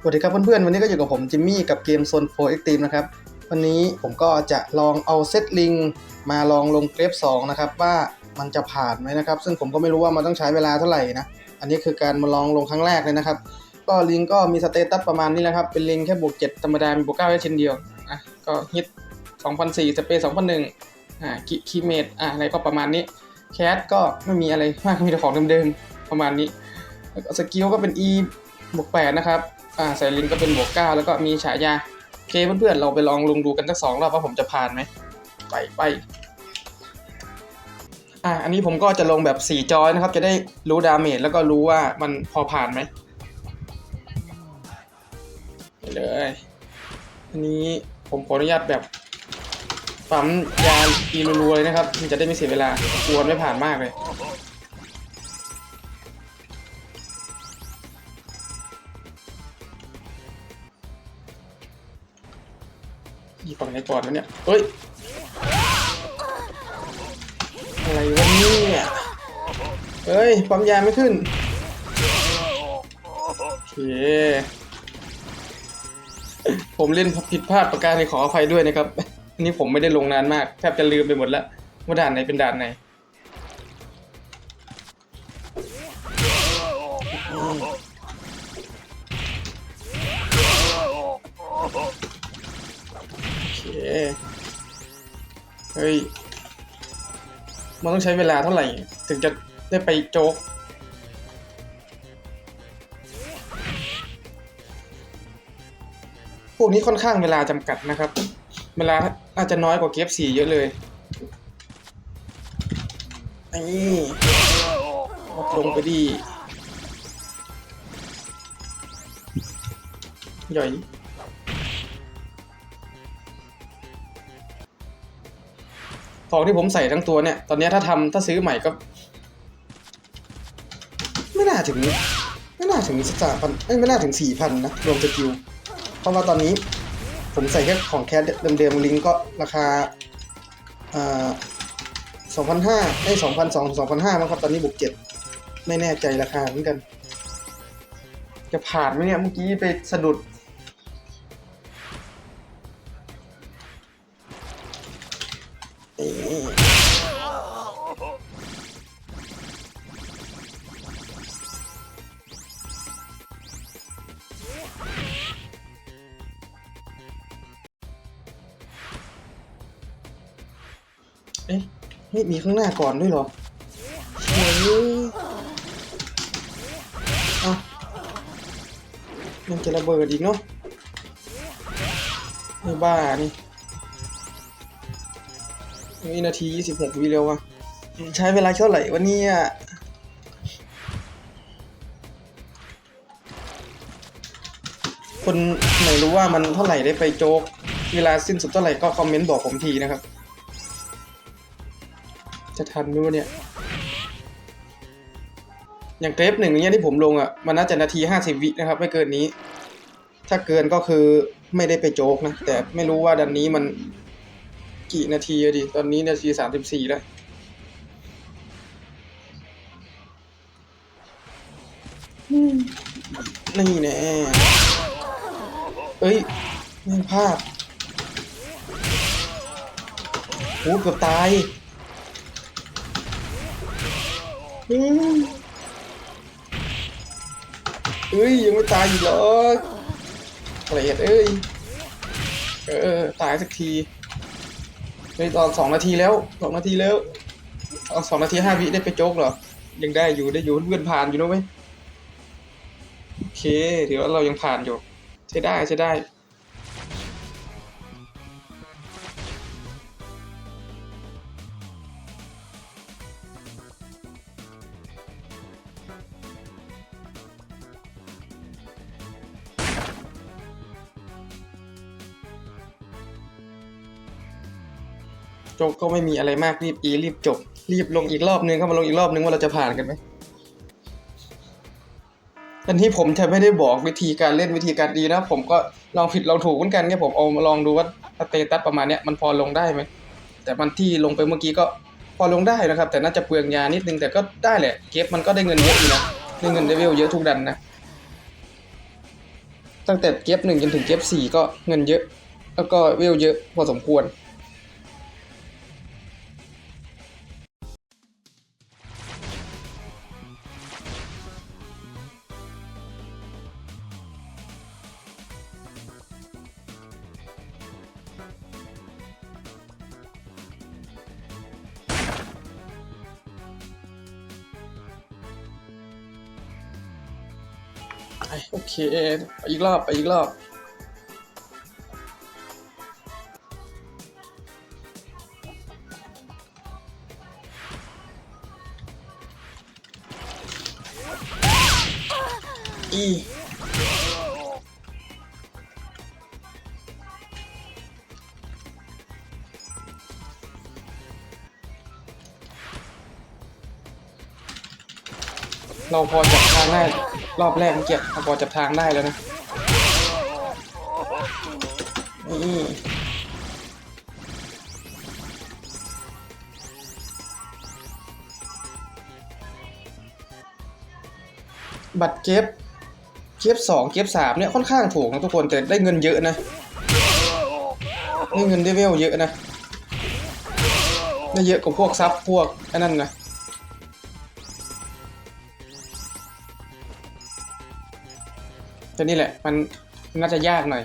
สวัสดีครับเพื่อนๆ วันนี้ก็อยู่กับผมจิมมี่กับเกมโซนโฟเอ็กตีมนะครับ วันนี้ผมก็จะลองเอาเซตลิงมาลองลงเกรฟ2นะครับว่ามันจะผ่านไหมนะครับ ซึ่งผมก็ไม่รู้ว่ามันต้องใช้เวลาเท่าไหร่นะ อันนี้คือการมาลองลงครั้งแรกเลยนะครับ ก็ลิงก็มีสเตตัสประมาณนี้แหละครับ เป็นลิงแค่บวก7ธรรมดา มีบวก9แค่ชิ้นเดียวอะก็ฮิต2004สเปซ2001อ่ากิคิเมดอะอะไรก็ประมาณนี้แคสก็ไม่มีอะไรมากมีแต่ของเดิมๆประมาณนี้แล้วก็สกิลก็เป็น E บวก8นะครับ อ่าใส่ลิงก็เป็นบวก9แล้วก็มีฉายาโอเคเพื่อนๆเราไปลองลงดูกันสักสองรอบว่าผมจะผ่านไหมไปไปอ่าอันนี้ผมก็จะลงแบบ4จอยนะครับ จะได้รู้ดาเมจแล้วก็รู้ว่ามันพอผ่านไหมไปเลยอันนี้ผมขออนุญาตแบบปั๊มยาอีรัวๆเลยนะครับ มันจะได้ไม่เสียเวลากลัวไม่ผ่านมากเลย อยู่ฝั่งไหนก่อนวะเนี่ย เฮ้ย อะไรวะเนี่ยเฮ้ยปั๊มยาไม่ขึ้นโอเคผมเล่นผิดพลาดประการในขออภัยด้วยนะครับอันนี้ผมไม่ได้ลงนานมากแทบจะลืมไปหมดแล้วว่าด่านไหนเป็นด่านไหน เคเฮ้ย มันต้องใช้เวลาเท่าไหร่ ถึงจะได้ไปโจ๊ก พวกนี้ค่อนข้างเวลาจำกัดนะครับ เวลาอาจจะน้อยกว่าเกฟสีเยอะเลยนี่ลดลงไปดีหย่อย ของที่ผมใส่ทั้งตัวเนี่ย ตอนนี้ถ้าทำถ้าซื้อใหม่ก็ ไม่น่าถึง ไม่น่าถึงสามพันไม่น่าถึงสี่พันนะ รวมสกิล เพราะว่าตอนนี้ผมใส่แค่ของแคสเดิมๆลิงก์ก็ราคาอ่าสองพันห้าได้สองพันสองสองพันห้ามั้งครับตอนนี้บวกเจ็ดไม่แน่ใจราคาเหมือนกัน จะผ่านไหมเนี่ยเมื่อกี้ไปสะดุด เอ๊ะเฮ้ยมีข้างหน้าก่อนด้วยเหรอเฮ้ยอังจะระเบิดอีกเนาะไอ้บ้านี่ วินาทียี่สิบหกวิเร็วว่ะใช้เวลาเท่าไหร่วันนี้อะคนไหนรู้ว่ามันเท่าไหร่ได้ไปโจ๊ก เวลาสิ้นสุดเท่าไหร่ก็คอมเมนต์บอกผมทีนะครับ จะทันไหมวะเนี่ย อย่างเกรฟหนึ่งเงี้ยที่ผมลงอะ มันน่าจะนาทีห้าสิบวินะครับ ไม่เกินนี้ ถ้าเกินก็คือไม่ได้ไปโจ๊กนะ แต่ไม่รู้ว่าดันนี้มัน กี่นาทีอะดิ ตอนนี้นาทีสามสิบสี่แล้ว นี่แน่เอ้ยไม่พลาดโหเกือบตายอืมเอ้ย ยังไม่ตายอีกเหรอเกรดเอ้ย เออ ตายสักที ไปตอนสองนาทีแล้วสองนาทีแล้วเอาสองนาทีห้าวิได้ไปโจ๊กเหรอ ยังได้อยู่ได้อยู่เพื่อนผ่านอยู่นะเว้ยโอเคถือว่าเรายังผ่านอยู่ใช้ได้ใช้ได้ จกก็ไม่มีอะไรมากรีบอีรีบจบ รีบลงอีกรอบนึงเข้ามาลงอีกรอบนึงว่าเราจะผ่านกันไหมอันที่ผมจะไม่ได้บอกวิธีการเล่นวิธีการดีนะ ผมก็ลองผิดลองถูกเหมือนกันเนี่ยผมเอามาลองดูว่าสเตตัสประมาณเนี้ยมันพอลงได้ไหมแต่มันที่ลงไปเมื่อกี้ก็พอลงได้นะครับ แต่น่าจะเปลืองยานิดนึงแต่ก็ได้แหละเก็บมันก็ได้เงินเยอะอยู่นะได้เงินได้เวลเยอะทุกดันนะตั้งแต่เก็บหนึ่งจนถึงเก็บสี่ก็เงินเยอะ แล้วก็เวลเยอะพอสมควร โอเค ไปอีกรอบ ไปอีกรอบ เราพอจับทางได้รอบแรกเมื่อกี้เราพอจับทางได้แล้วนะนี่บัตรเก็บเก็บสองเก็บสามเนี่ยค่อนข้างถูกนะทุกคนแต่ได้เงินเยอะนะได้เงินได้เวลเยอะนะได้เยอะกว่าพวกซับพวกอันนั้นนะ แต่นี่แหละมันน่าจะยากหน่อย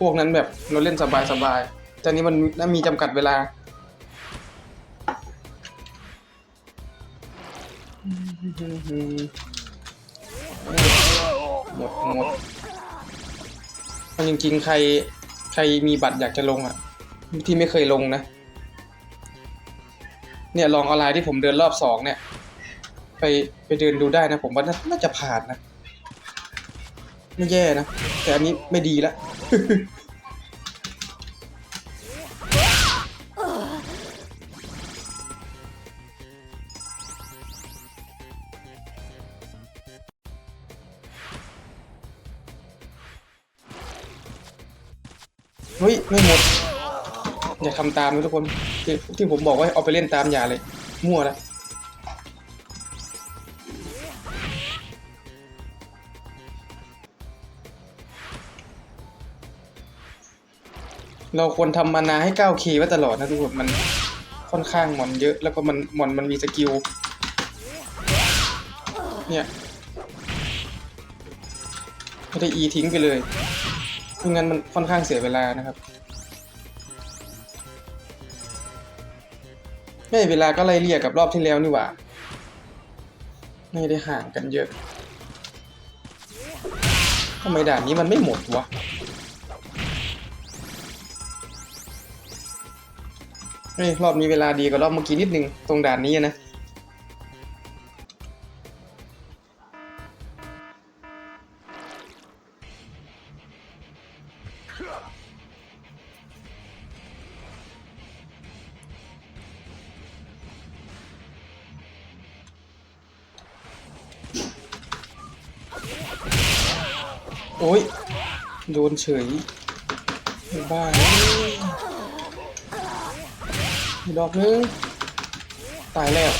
พวกนั้นแบบเราเล่นสบายๆแต่นี้มันน่ามีจำกัดเวลา หมดหมดมันจริงๆ ใครใครมีบัตรอยากจะลงอะ ที่ไม่เคยลงนะ เนี่ยลองออนไลน์ที่ผมเดินรอบสองเนี่ย ไปไปเดินดูได้นะผมว่าน่าจะผ่านนะ ไม่แย่นะ แต่อันนี้ไม่ดีละเฮ้ย ไม่หมด อย่าทำตามนะทุกคน ที่ที่ผมบอกว่าเอาไปเล่นตามอย่าเลย มั่วแล้ว เราควรทำมานาให้ 9K ไว้ตลอดนะทุกคนมันค่อนข้างหมอนเยอะ แล้วก็มันหมอนมันมีสกิล เนี่ยไม่ได้ E ทิ้งไปเลยไม่งั้นมันค่อนข้างเสียเวลานะครับไม่เวลาก็ไล่เลี่ยกับรอบที่แล้วนี่หว่า ไม่ได้ห่างกันเยอะทำไมด่านนี้มันไม่หมดวะ เฮ้ยรอบนี้เวลาดีกว่ารอบเมื่อกี้นิดนึง ตรงด่านนี้นะโอ้ย โดนเฉยบ้าย ดอกนึงตายแล้ว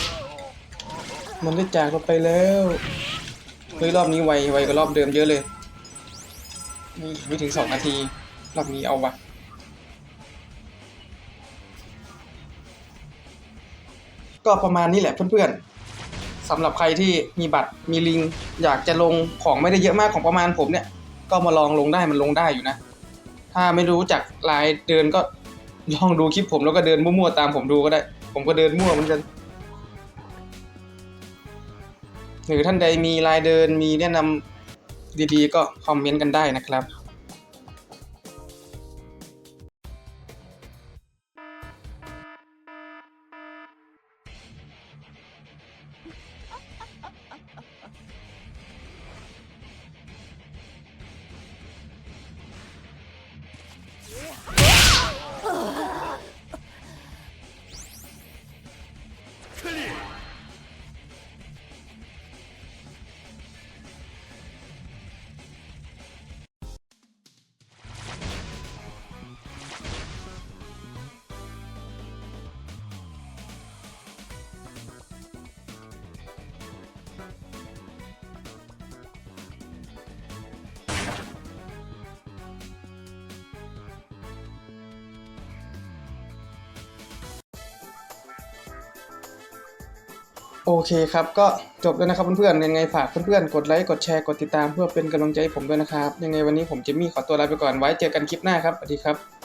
มันได้จากเราไปแล้วเฮ้ยรอบนี้ไวไวกว่ารอบเดิมเยอะเลย นี่ไม่ถึงสองนาที รอบนี้เอาวะก็ประมาณนี้แหละเพื่อนๆสำหรับใครที่มีบัตรมีลิง อยากจะลงของไม่ได้เยอะมากของประมาณผมเนี่ย ก็มาลองลงได้มันลงได้อยู่นะ ถ้าไม่รู้จักลายเดินก็ ลองดูคลิปผมแล้วก็เดินมั่วๆตามผมดูก็ได้ ผมก็เดินมั่วเหมือนกันหรือท่านใดมีลายเดินมีแนะนำดีๆ ก็คอมเมนต์กันได้นะครับ โอเคครับ ก็จบแล้วนะครับเพื่อนๆยังไงฝากเพื่อนๆกดไลค์กดแชร์กดติดตามเพื่อเป็นกำลังใจให้ผมด้วยนะครับ ยังไงวันนี้ผมจิมมี่ขอตัวลาไปก่อนไว้เจอกันคลิปหน้าครับสวัสดีครับ